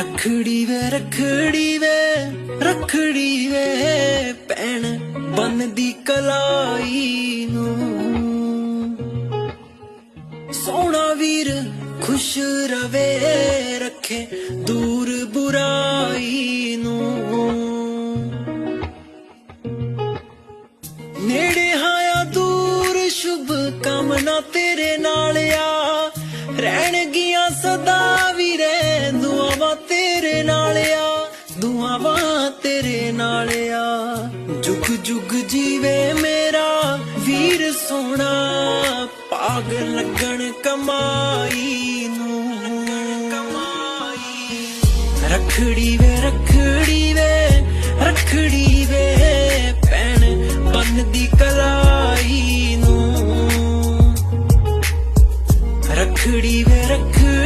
ਰਖੜੀ ਵੇ ਰਖੜੀ ਵੇ ਰਖੜੀ ਵੇ ਪੈਣ ਬੰਨਦੀ ਕਲਾਈ ਨੂੰ। ਸੋਹਣਾ ਵੀਰ ਖੁਸ਼ ਰਵੇ, ਰੱਖੇ ਦੂਰ ਬੁਰਾਈ ਨੂੰ। ਨੇੜੇ ਹਾਇਆ ਦੂਰ, ਸ਼ੁਭ ਕਾਮਨਾ ਤੇਰੇ ਨਾਲ ਆ। ਰਹਿਣ ਰਹਿਣਗੀਆਂ ਸਦਾ ਵੀ ਦੁਆਵਾਂ ਤੇਰੇ ਨਾਲ ਆ। ਜੁਗ ਜੁਗ ਜੀਵੇ ਮੇਰਾ ਵੀਰ ਸੋਹਣਾ। ਪਾਗ ਲੱਗਣ ਕਮਾਈ ਨੂੰ। ਕਮਾਈ ਰਖੜੀ ਵੇ ਰਖੜੀ ਵੇ ਰਖੜੀ ਵੇ ਪੈਣ ਬੰਨਦੀ ਕਲਾਈ ਨੂੰ। ਰਖੜੀ ਵੇ, ਰਖੜੀ